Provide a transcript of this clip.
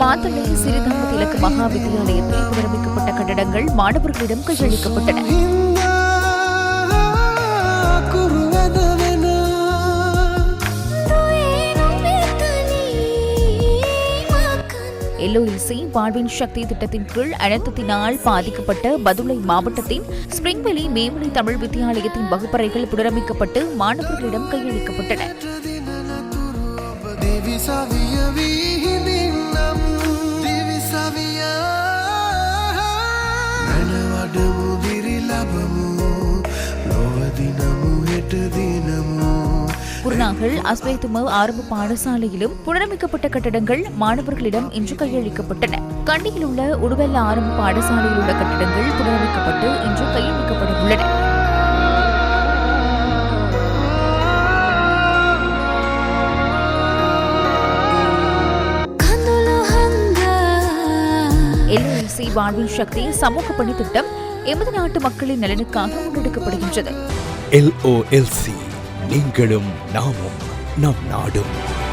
மாத்தளை சிறிதாம திலக்கு மகா வித்தியாலயத்தில் புனரமைக்கப்பட்ட கட்டடங்கள் மாணவர்களிடம் கையளிக்கப்பட்டன. எல்ஓஎல்சி வாழ்வின் சக்தி திட்டத்தின் கீழ் அனர்த்தத்தினால் பாதிக்கப்பட்ட பதுளை மாவட்டத்தின் ஸ்பிரிங்வெளி மேமலை தமிழ் வித்தியாலயத்தின் வகுப்பறைகள் புனரமைக்கப்பட்டு மாணவர்களிடம் கையளிக்கப்பட்டன. ಲಾಡವು ವಿರಿಲಭವು ಲೋಹ ದಿನಮು ಹೆಟ ದಿನಮು குருநாகல் அஸ்வைத்துமவ் ஆரம்ப பாடசாலையிலும் புனரமைக்கப்பட்ட கட்டடங்கள் மாணவர்களிடம் இன்று கையளிக்கப்பட்டன கண்டியில் உள்ள உடுவெல்ல ஆரம்ப பாடசாலையில் உள்ள கட்டடங்கள் புனரமைக்கப்பட்டு இன்று கையளிக்கப்பட உள்ளன எல்ஐசி வாழ்வின் சக்தி சமூக பணி திட்டம் எமது நாட்டு மக்களின் நலனுக்காக முன்னெடுக்கப்படுகின்றது. எல்ஓஎல்சி நீங்களும் நாமும் நம் நாடும்.